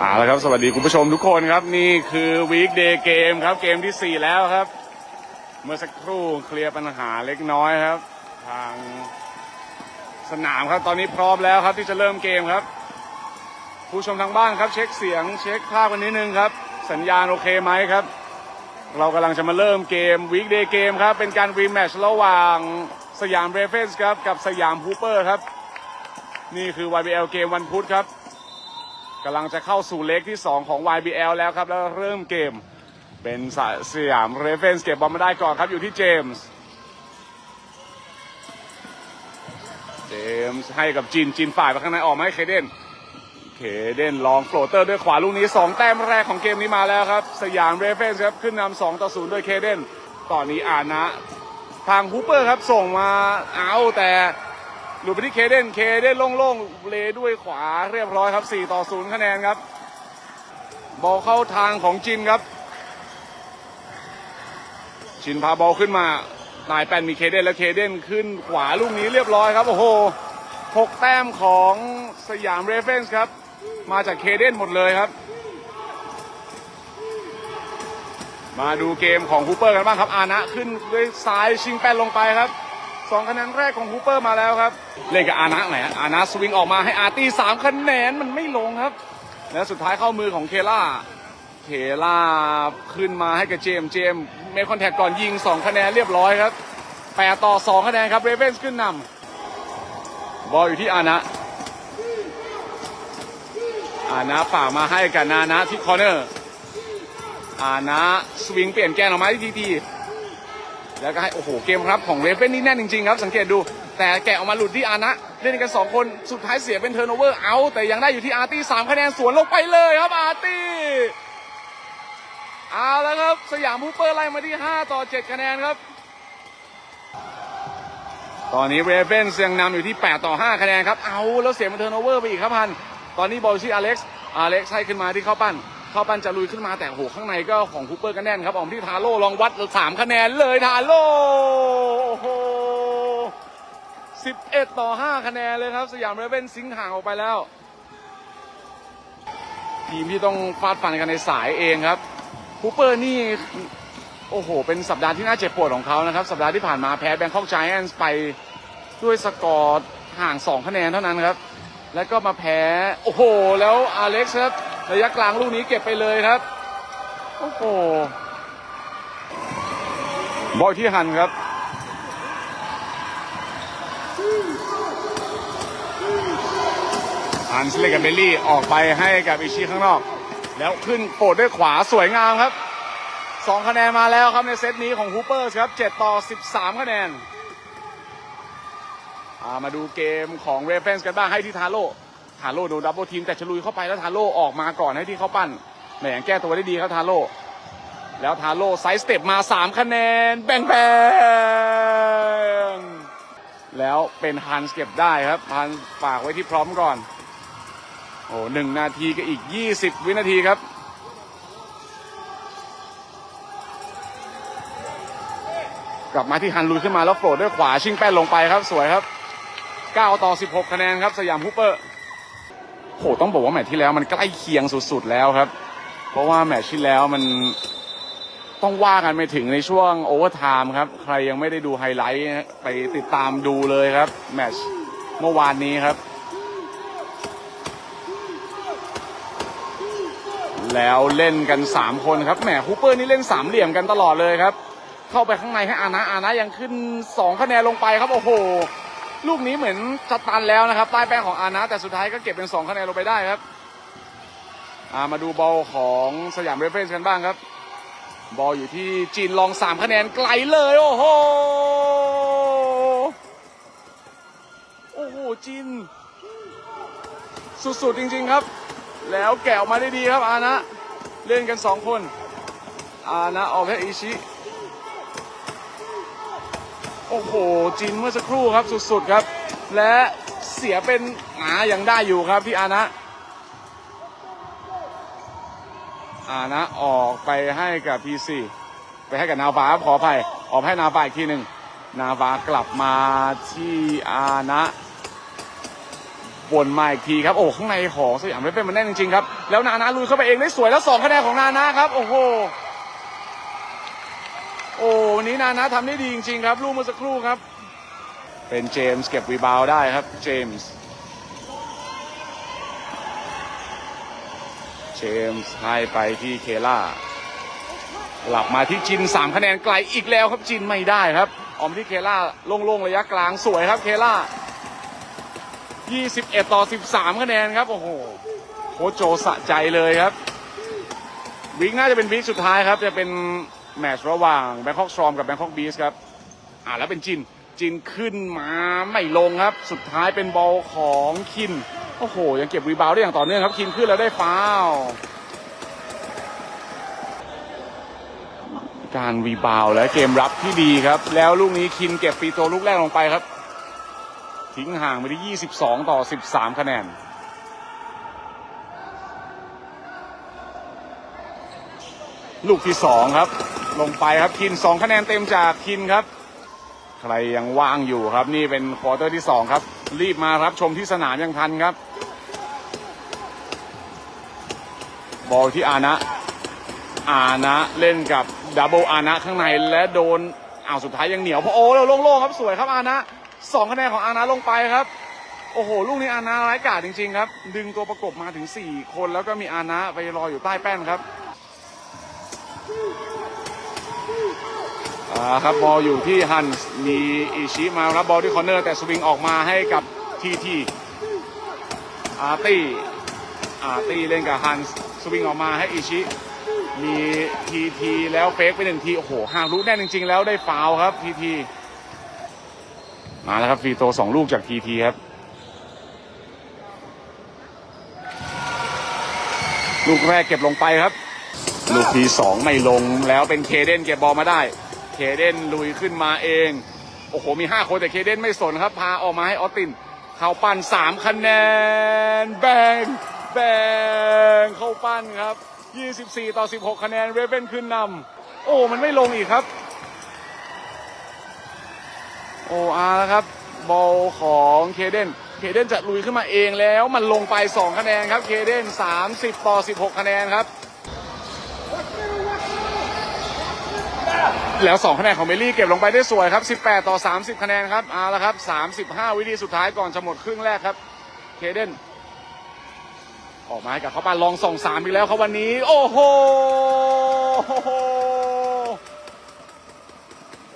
เอาละครับสวัสดีคุณผู้ชมทุกคนครับ นี่คือวีคเดย์เกมครับ เกมที่ 4 แล้วครับ เมื่อสักครู่เคลียร์ปัญหาเล็กน้อยครับ ทางสนามครับตอนนี้พร้อมแล้วครับที่จะเริ่มเกมครับ ผู้ชมทางบ้านครับเช็คเสียงเช็คภาพกันนิดนึงครับ สัญญาณโอเคไหมครับ เรากำลังจะมาเริ่มเกมวีคเดย์เกมครับ เป็นการรีแมชระหว่างสยามเรเฟนส์ครับกับสยามฮูเปอร์ครับ นี่คือ YBL เกมวันพุธครับำลังจะเข้าสู่เลกที่ 2 ของ YBL แล้วครับ แล้วเริ่มเกมเป็นสยสยามเรเฟนส์เก็บบอลมาได้ก่อนครับอยู่ที่เจมส์เจมส์ให้กับจินจินฝ่ายไปข้างในออกมาให้เคเดนเคเดนลองโฟลเตอร์ด้วยขวาลูกนี้ 2 แต้มแรกของเกมนี้มาแล้วครับ สยามเรเฟนส์ครับ ขึ้นนำ2ต่อ0ด้วยเคเดนตอนนี้อานะ ทางฮูเปอร์ครับส่งมาเอาแต่ หลุดไปที่เคเดนเคเดนโล่งๆเลด้วยขวาเรียบร้อยครับ 4 ต่อ 0 คะแนนครับ บอลเข้าทางของจินครับ จินพาบอลขึ้นมา นายแปนมีเคเดนและเคเดนขึ้นขวาลูกนี้เรียบร้อยครับ โอ้โหหกแต้มของสยามเรเฟนส์ครับ มาจากเคเดนหมดเลยครับ มาดูเกมของฮูเปอร์กันบ้างครับ อานะขึ้นด้วยซ้ายชิงแป้นลงไปครับ สองคะแนนแรกของฮูเปอร์มาแล้วครับ เล่นกับอานะไหนอยฮะอานะสวิงออกมาให้อาร์ตี้สามคะแนนมันไม่ลงครับ แล้วสุดท้ายเข้ามือของเคล่าเคล่าขึ้นมาให้กับเจมส์เจมส์เมคคอนแทคก่อนยิง2คะแนนเรียบร้อยครับ8ต่อ2คะแนนครับเรเวนส์ขึ้นนำบอลอยู่ที่อานะอานะฝากมาให้กับนานะที่คอร์เนอร์อานะสวิงเปลี่ยนแกนออกมาที่ทีที แล้วก็ให้โอ้โหเกมรับของเรเวนนี่แน่นจริงๆครับสังเกตดูแต่แกะออกมาหลุดที่อานะเล่นกัน 2 คนสุดท้ายเสียเป็นเทอร์โนเวอร์เอาแต่ยังได้อยู่ที่อาร์ตี้สามคะแนนสวนลงไปเลยครับอาร์ตี้เอาแล้วครับสยามฮูเปอร์ไล่มาที่ 5 ต่อ 7 คะแนนครับ ตอนนี้เรเวนยังนำอยู่ที่ 8 ต่อ 5 คะแนนครับ เอาแล้วเสียเป็นเทอร์โนเวอร์ไปอีกครับพัน ตอนนี้บอลที่อเล็กซ์อเล็กซ์ให้ขึ้นมาที่เข้าปั้น เข้าปั้นจะลุยขึ้นมาแต่โหข้างในก็ของฮูเปอร์ก็แน่นครับออกที่ทาโร่ลองวัด3คะแนนเลยทาโร่โอ้โห11ต่อ5คะแนนเลยครับ สยามเรเวนซิงห่างออกไปแล้ว ทีมที่ต้องฟาดฟันกันในสายเองครับฮูเปอร์นี่โอ้โห เป็นสัปดาห์ที่น่าเจ็บปวดของเขานะครับ สัปดาห์ที่ผ่านมาแพ้แบงคอกไจแอนส์ไปด้วยสกอร์ห่าง 2 คะแนนเท่านั้นครับ แล้วก็มาแพ้ โอ้โห แล้วอเล็กซ์ครับ ระยะกลางลูกนี้เก็บไปเลยครับ โอ้โห บอยที่หันครับฮันส์เล่นกับเบลลี่ออกไปให้กับอิชิข้างนอก แล้วขึ้นโปรดด้วยขวาสวยงามครับสองคะแนนมาแล้วครับในเซตนี้ของฮูเปอร์ครับ 7 ต่อ 13 คะแนนอ่ามาดูเกมของเรเฟนส์กันบ้างให้ที่ทาโร่ ทาโร่โดนดับเบิลทีมแต่ฉลุยเข้าไปแล้วทาโร่ออกมาก่อนให้ที่เขาปั้นแหมงแก้ตัวได้ดีครับทาโร่แล้วทาโร่ไซส์สเต็ปมา 3 คะแนนแบงแบงแล้วเป็นฮันสเก็บได้ครับฮันฝากไว้ที่พร้อมก่อน โอ้หนึ่งนาทีก็อีก 20 วินาทีครับกลับมาที่ฮันลุยขึ้นมาแล้วโปรดด้วยขวาชิงแป้นลงไปครับ สวยครับ 9 ต่อ 16 คะแนนครับ สยามฮูเปอร์ โหต้องบอกว่าแมตช์ที่แล้วมันใกล้เคียงสุดๆแล้วครับ เพราะว่าแมตช์ที่แล้วมันต้องว่ากันไปถึงในช่วงโอเวอร์ไทม์ครับ ใครยังไม่ได้ดูไฮไลท์ไปติดตามดูเลยครับแมตช์เมื่อวานนี้ครับ แล้วเล่นกัน 3 คนครับแหมฮูเปอร์นี่เล่นสามเหลี่ยมกันตลอดเลยครับ เข้าไปข้างในให้อานะอานะยังขึ้น 2 คะแนนลงไปครับ โอ้โห ลูกนี้เหมือนจะตันแล้วนะครับใต้แป้งของอานะแต่สุดท้ายก็เก็บเป็น2คะแนนลงไปได้ครับามาดูบอลของสยามเรฟเฟนส์กันบ้างครับ บอลอยู่ที่จีนลอง 3 คะแนนไกลเลยโอ้โหโอ้โหจีนสุดๆจริง ๆครับ แล้วแกะออกมาได้ดีครับอานะ เล่นกันสองคน อานะออกให้อิชิ โอ้โหจินเมื่อสักครู่ครับสุดๆครับ และเสียเป็นหนายังได้อยู่ครับที่อานะ อานะออกไปให้กับพีซีไปให้กับนาฟาขออภัยออกให้นาฟาอีกทีหนึ่งนาฟากลับมาที่อานะวนมาอีกทีครับโอ้ข้างในของสยามเรเฟนมันแน่นจริงๆครับแล้วนานาลุยเข้าไปเองได้สวยแล้วสองคะแนนของนานาครับโอ้โห นี้นานาทำได้ดีจริงๆครับ ลูกเมื่อสักครู่ครับ เป็นเจมส์เก็บรีบาวด์ได้ครับ เจมส์เจมส์ให้ไปที่เคล่าหลับมาที่จิน 3 คะแนนไกลอีกแล้วครับจินไม่ได้ครับออมที่เคล่าโล่งๆระยะกลางสวยครับเคล่า21 ต่อ 13 คะแนนครับ โอ้โหโคโจสะใจเลยครับ วิกน่าจะเป็นวิกสุดท้ายครับ จะเป็น แมตช์ระหว่างแบงคอกสตรอมกับแบงคอกบีสครับอ่าแล้วเป็นจินจินขึ้นมาไม่ลงครับ สุดท้ายเป็นบอลของคิน โอ้โห ยังเก็บรีบาวด์ได้อย่างต่อเนื่องครับ คินขึ้นแล้วได้ฟาวการรีบาวด์และเกมรับที่ดีครับ แล้วลูกนี้คินเก็บฟรีโตลูกแรกลงไปครับ ทิ้งห่างไปที่ 22 ต่อ 13 คะแนนลูกที่2ครับ ลงไปครับคิน2คะแนนเต็มจากคินครับ ใครยังว่างอยู่ครับ นี่เป็นควอเตอร์ที่2ครับ รีบมารับชมที่สนามยังทันครับ บอลที่อานะ อานะเล่นกับดับเบิลอานะข้างในและโดนอ้าวสุดท้ายยังเหนียวเพราะโอ้แล้วโล่งๆครับสวยครับอานะสองคะแนนของอานะลงไปครับโอ้โห ลูกนี้อานะร้ายกาจจริง ๆ ครับ ดึงตัวประกบมาถึง 4 คนแล้วก็มีอานะไปรออยู่ใต้แป้นครับ ครับบอลอยู่ที่ฮันส์มีอิชิมารับบอลที่คอร์เนอร์ แต่สวิงออกมาให้กับทีทีอาร์ตี้อาร์ตี้เล่นกับฮันส์สวิงออกมาให้อิชิ มีทีทีแล้วเฟกไปหนึ่งทีโอ้โหห่างรู้แน่จริง ๆ แล้วได้ฟาวครับทีทีมาแล้วครับฟรีโตสองลูกจากทีทีครับ ลูกแรกเก็บลงไปครับ ลูกที่สองไม่ลงแล้วเป็นเคเดนเก็บบอลมาได้ เคเดนลุยขึ้นมาเอง โอ้โห มี 5 คนแต่เคเดนไม่สนครับ พาออกมาให้ออสติน เข้าปั้น3คะแนน แบงแบงเข้าปั้นครับ 24 ต่อ 16 คะแนนเรเบนขึ้นนำโอ้ มันไม่ลงอีกครับ โอ้อาแล้วครับ บอลของเคเดนเคเดนจะลุยขึ้นมาเองแล้วมันลงไป 2 คะแนนครับ เคเดน30 ต่อ 16 คะแนนครับ แล้ว 2 คะแนนของเมลี่เก็บลงไปได้สวยครับ 18 ต่อ 30 คะแนนครับเอาละครับ 35 วิธีสุดท้ายก่อนจะหมดครึ่งแรกครับ เคเดนออกมาให้กับเขาปาลองส่งสามอีกแล้วครับวันนี้ โอ้โห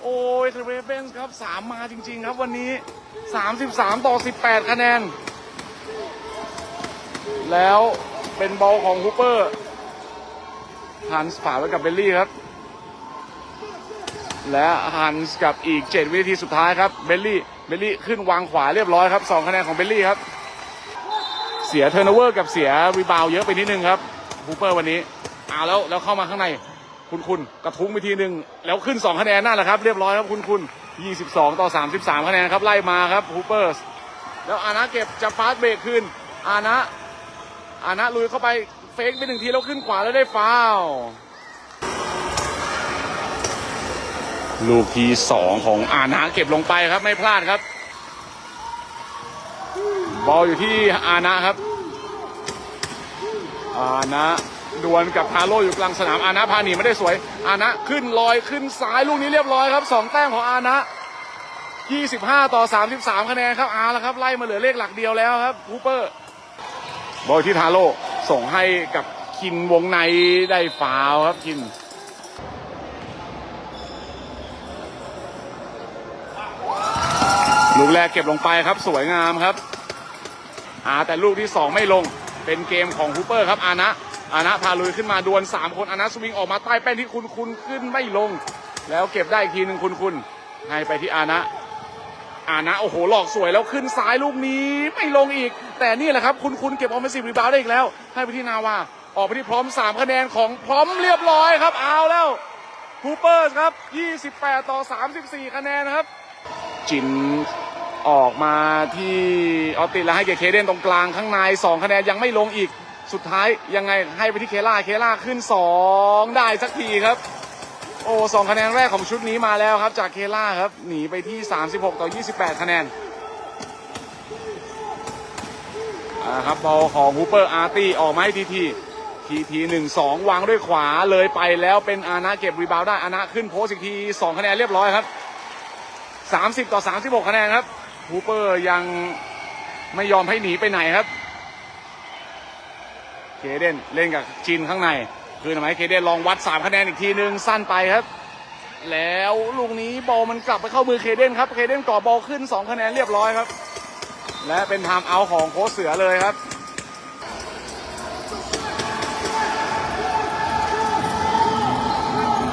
โอ้ยเทเวเบนส์ครับสามมาจริง ๆ ครับวันนี้ 33 ต่อ 18 คะแนน แล้วเป็นบอลของฮูเปอร์ฮันส์ฝาไว้กับเบลลี่ครับ และฮันส์กับอีก 7 วินาทีสุดท้ายครับเบลลี่เบลลี่ขึ้นวางขวาเรียบร้อยครับ2คะแนนของเบลลี่ครับ เสียเทอร์โนเวอร์กับเสียรีบาวเยอะไปนิดนึงครับฮูเปอร์วันนี้เอาแล้วแล้วเข้ามาข้างในคุณคุณกระทุ้งไปทีหนึ่งแล้วขึ้น 2 คะแนนนั่นแหละครับ เรียบร้อยครับคุณคุณ22 ต่อ 33 คะแนนครับไล่มาครับฮูเปอร์สแล้วอานะเก็บจะฟาสเบรกคืนอานะอานะลุยเข้าไปเฟกไปหนึ่งทีแล้วขึ้นขวาแล้วได้ฟาว ลูกที่สองของอานะเก็บลงไปครับไม่พลาดครับ บอลอยู่ที่อานะครับ อานะดวลกับทาโร่อยู่กลางสนามอานะพาหนีไม่ได้สวย อานะขึ้นลอยขึ้นซ้ายลูกนี้เรียบร้อยครับสองแต้มของอานะ25 ต่อ 33 คะแนนครับอาแล้วครับไล่มาเหลือเลขหลักเดียวแล้วครับฮูเปอร์บอลที่ทาโร่ส่งให้กับคินวงในได้ฟาวครับคิน ลูกแรกเก็บลงไปครับสวยงามครับอาแต่ลูกที่ 2 ไม่ลงเป็นเกมของฮูเปอร์ครับอานะอานะพาลุยขึ้นมาดวล3 คนอานะสวิงออกมาใต้แป้นที่คุณคุณขึ้นไม่ลง แล้วเก็บได้อีกทีหนึ่งคุณคุณให้ไปที่อานะอานะโอ้โหหลอกสวยแล้วขึ้นซ้ายลูกนี้ไม่ลงอีก แต่นี่แหละครับคุณคุณเก็บออฟเฟนซีฟรีบาวได้อีกแล้ว ให้ไปที่นาวาออกไปที่พร้อม 3 คะแนนของพร้อมเรียบร้อยครับเอาแล้วฮูเปอร์ครับ 28 ต่อ 34 คะแนนครับ จินออกมาที่ออสตินแล้วให้เกเคเดนตรงกลางข้างใน2คะแนนยังไม่ลงอีกสุดท้ายยังไงให้ไปที่เคล่าเคล่าขึ้น 2 ได้สักทีครับ โอ้สองคะแนนแรกของชุดนี้มาแล้วครับ จากเคล่าครับหนีไปที่ 36 ต่อ 28 คะแนนครับบอลของฮูเปอร์อาร์ตี้ออกมาให้ทีทีทีทีหนึ่งสองวางด้วยขวาเลยไปแล้วเป็นอานะเก็บรีบาวด์ได้อานะขึ้นโพสอีกทีสองคะแนนเรียบร้อยครับ สามสิบต่อสามสิบหกคะแนนครับฮูเปอร์ยังไม่ยอมให้หนีไปไหนครับ เคเดนเล่นกับจินข้างใน คืนไมเคเดนลองวัด 3 คะแนนอีกทีนึงสั้นไปครับ แล้วลูกนี้บอลมันกลับไปเข้ามือเคเดนครับ เคเดนก่อบอลขึ้น 2 คะแนนเรียบร้อยครับ และเป็นไทม์เอาท์ของโค้ชเสือเลยครับ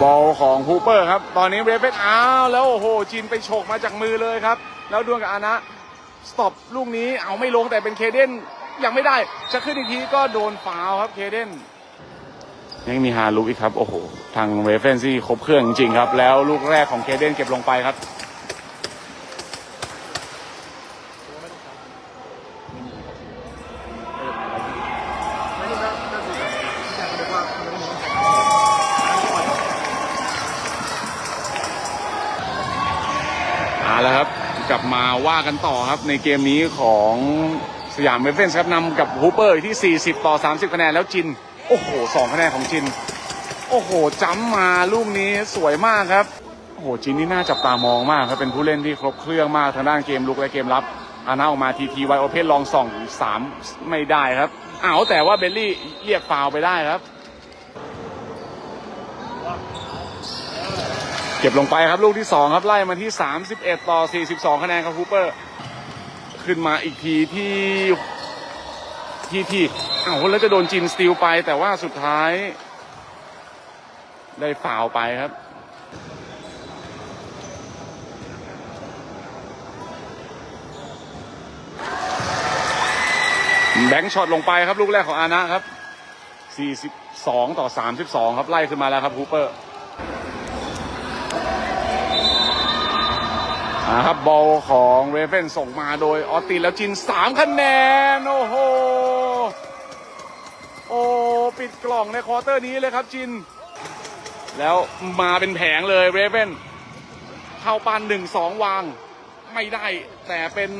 บอลของฮูเปอร์ครับ ตอนนี้เรเบนอ้าวแล้วโอ้โหจินไปฉกมาจากมือเลยครับ แล้วดวลกับอานะสต็อปลูกนี้เอาไม่ลงแต่เป็นเคเดนยังไม่ได้ จะขึ้นอีกทีก็โดนฟาวครับเคเดนยังมีฮาลุอีกครับ โอ้โห ทางเรเฟนซี่ครบเครื่องจริงครับ แล้วลูกแรกของเคเดนเก็บลงไปครับ เอาละครับกลับมาว่า กันต่อครับในเกมนี้ของสยามเวฟเฟนส์ครับนำกับฮูเปอร์ที่ 40 ต่อ 30 คะแนนแล้วจิน โอ้โห2คะแนนของจิน โอ้โหจ้ำมาลูกนี้สวยมากครับ โอ้โหจินนี่น่าจับตามองมากครับ เป็นผู้เล่นที่ครบเครื่องมากทางด้านเกมลุกและเกมรับอานาออกมาทีทีไวโอเพนลองส่อง3ไม่ได้ครับอ้าวแต่ว่าเบลลี่เรียกฟาวไปได้ครับ เก็บลงไปครับลูกที่ 2 ครับไล่มาที่ 31 ต่อ 42 คะแนนครับฮูเปอร์ ขึ้นมาอีกทีที่ที่ที่อ้าวแล้วจะโดนจินสตีลไปแต่ว่าสุดท้าย ได้ฝ่าวไปครับแบงค์ช็อตลงไปครับลูกแรกของอานะครับ 42 ต่อ 32 ครับไล่ขึ้นมาแล้วครับฮูเปอร์ อ่าครับบอลของเรเฟนส่งมาโดยออตินแล้วจินสามคะแนน โอ้โห โอ้ปิดกล่องในควอเตอร์นี้เลยครับจิน แล้วมาเป็นแผงเลยเรเฟนเข้าปันหนึ่งสองวาง ไม่ได้แต่เป็น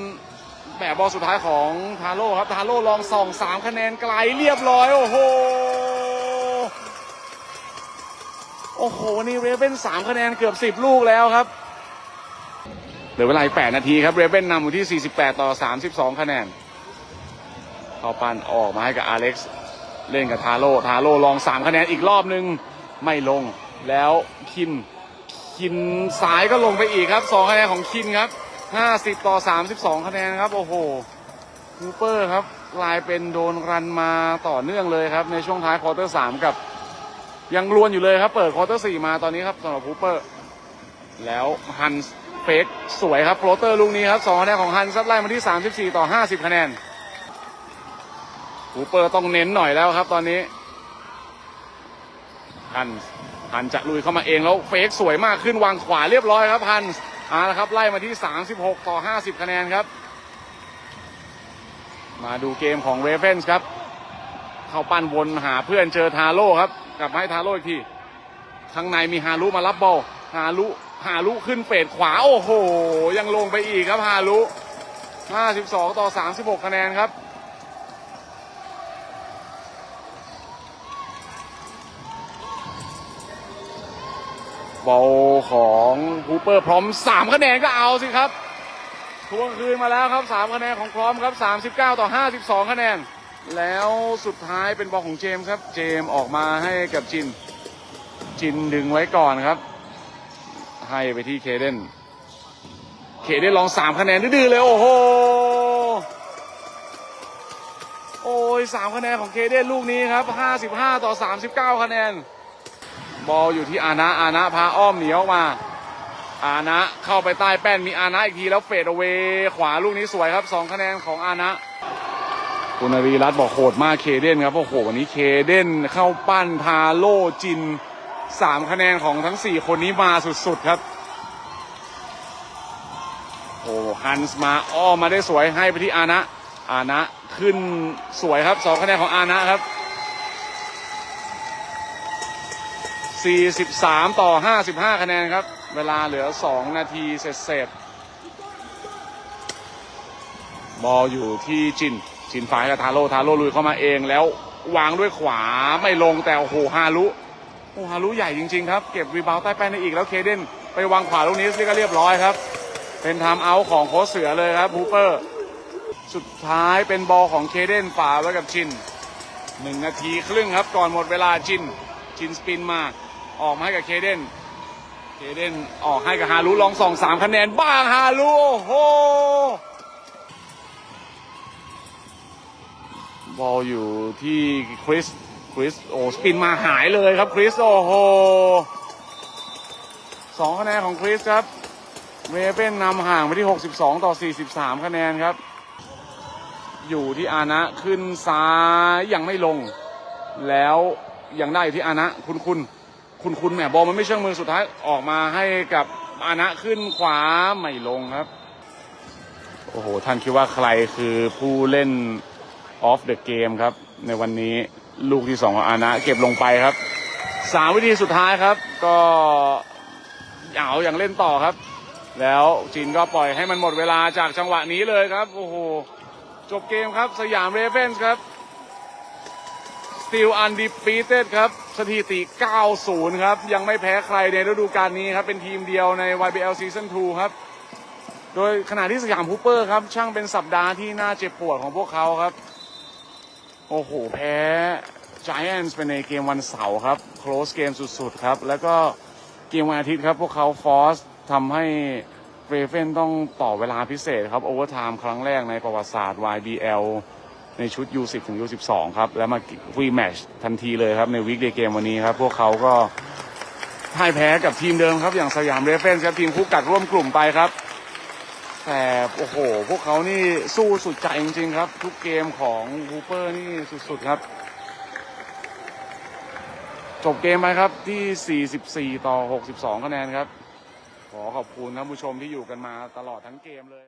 แบบบอลสุดท้ายของทาโร่ครับ ทาโร่ลองส่องสามคะแนนไกลเรียบร้อย โอ้โห โอ้โห นี่เรเฟนสามคะแนนเกือบสิบลูกแล้วครับ ลือเวลาอีก 8 นาทีครับเรเบนนำอยู่ที่ 48 ต่อ 32 คะแนนเข้าปันออกมาให้กับอาเล็กซ์เล่นกับทาโร่ทาโร่ลอง 3 คะแนนอีกรอบนึง ไม่ลงแล้วคินคินสายก็ลงไปอีกครับ 2 คะแนนของคินครับ 50 ต่อ 32 คะแนนครับ โอ้โหฮูเปอร์ครับกลายเป็นโดนรันมาต่อเนื่องเลยครับ ในช่วงท้ายควอเตอร์ 3 กับ ยังลวนอยู่เลยครับ เปิดควอเตอร์ 4 มาตอนนี้ครับสำหรับฮูเปอร์ แล้วฮันส์ เฟกสวยครับโฟลเตอร์ลูกนี้ครับสองคะแนนของฮันส์ครับไล่มาที่ 34 ต่อ 50 คะแนนฮูเปอร์ต้องเน้นหน่อยแล้วครับตอนนี้ฮันฮันจะลุยเข้ามาเองแล้วเฟกสวยมากขึ้นวางขวาเรียบร้อยครับฮันเอาละครับไล่มาที่ 36 ต่อ 50 คะแนนครับ มาดูเกมของเรเฟนส์ครับ เข้าปั้นวนหาเพื่อนเจอทาโร่ครับ กลับมาให้ทาโร่อีกทีข้างในมีฮารุมารับบอลฮารุ ฮารุขึ้นเฟดขวา โอ้โห ยังลงไปอีกครับฮารุ 52 ต่อ 36 คะแนนครับ บอลของฮูเปอร์พร้อม 3 คะแนนก็เอาสิครับ ทวงคืนมาแล้วครับ 3 คะแนนของพร้อมครับ 39 ต่อ 52 คะแนน แล้วสุดท้ายเป็นบอลของเจมส์ครับ เจมส์ออกมาให้กับจิน จินดึงไว้ก่อนครับ ให้ไปที่เคเดนเคเดนลองสามคะแนนดื้อเลย โอ้โห โอ้ยสามคะแนนของเคเดนลูกนี้ครับห้าสิบห้าต่อสามสิบเก้าคะแนน บอลอยู่ที่อานะอานะพาอ้อมเหนีออกมา อานะเข้าไปใต้แป้นมีอานะอีกทีแล้วเฟดเอาเวขวาลูกนี้สวยครับสองคะแนนของอานะคุณอรีรัตน์บอกโหดมากเคเดนครับโอ้โหวันนี้เคเดนเข้าปั้นทาโลจิน สามคะแนนของทั้งสี่คนนี้มาสุดๆครับ โอ้ฮันส์มาอ้อมมาได้สวยให้ไปที่อานะ อานะขึ้นสวยครับสองคะแนนของอานะครับ43 ต่อ 55 คะแนนครับ เวลาเหลือ 2 นาทีเสร็จๆบอลอยู่ที่จินชินฟ้ายกับทาโร่ทาโร่ลุยเข้ามาเองแล้ววางด้วยขวาไม่ลงแต่โอ้โหฮารุ โอ้ฮารุใหญ่จริง ๆ ครับ เก็บรีบาวใต้แป้นได้อีกแล้วเคเดนไปวางขวาลูกนี้นี่ก็เรียบร้อยครับ เป็นไทม์เอาของโคเสือเลยครับฮูเปอร์ สุดท้ายเป็นบอลของเคเดนฝาไว้กับชินหนึ่งนาทีครึ่งครับก่อนหมดเวลาชินชินสปินมาออกมาให้กับเคเดนเคเดนออกให้กับฮารุลองสองสามคะแนนบ้างฮารุโอ้โหบอลอยู่ที่คริส คริสโอ้สปินมาหายเลยครับคริสโอ้โหสองคะแนนของคริสครับเวเว่นนำห่างไปที่ 62 ต่อ 43 คะแนนครับ อยู่ที่อานะขึ้นซ้ายยังไม่ลง แล้วยังได้อยู่ที่อานะคุณคุณคุณคุณแหมบอลมันไม่เชื่องมือสุดท้ายออกมาให้กับอานะขึ้นขวาไม่ลงครับ โอ้โห ท่านคิดว่าใครคือผู้เล่นออฟเดอะเกมครับ ในวันนี้ ลูกที่สองของอานะ เก็บลงไปครับสามวิธีสุดท้ายครับ ก็เอาอย่างเล่นต่อครับ แล้วจีนก็ปล่อยให้มันหมดเวลาจากจังหวะนี้เลยครับ โอ้โห จบเกมครับสยามเรเ e นส์ครับ Still undefeated ครับ สถิติ 90 ครับ ยังไม่แพ้ใครในฤดูกาลนี้ครับ เป็นทีมเดียวใน YBL Season 2 ครับ โดยขณะที่สยามฮูเปอร์ครับ ช่างเป็นสัปดาห์ที่น่าเจ็บปวดของพวกเขาครับ โอ้โห แพ้ Giants ไปในเกมวันเสาร์ครับ close เกมสุดๆครับ แล้วก็เกมวันอาทิตย์ครับ พวกเขาฟอสทำให้เรเฟนต้องต่อเวลาพิเศษครับ โอเวอร์ไทม์ครั้งแรกในประวัติศาสตร์ YBL ในชุด U10 ถึง U12 ครับ แล้วมาวีแมชทันทีเลยครับ ในวีคเดย์เกมวันนี้ครับ พวกเขาก็พ่ายแพ้กับทีมเดิมครับ อย่างสยามเรเฟนครับ ทีมคู่กัดร่วมกลุ่มไปครับ แต่โอ้โห พวกเขานี่สู้สุดใจจริง ๆ ครับ ทุกเกมของฮูเปอร์นี่สุดๆครับ จบเกมไปครับที่ 44 ต่อ 62 คะแนนครับ ขอขอบคุณท่านผู้ชมที่อยู่กันมาตลอดทั้งเกมเลย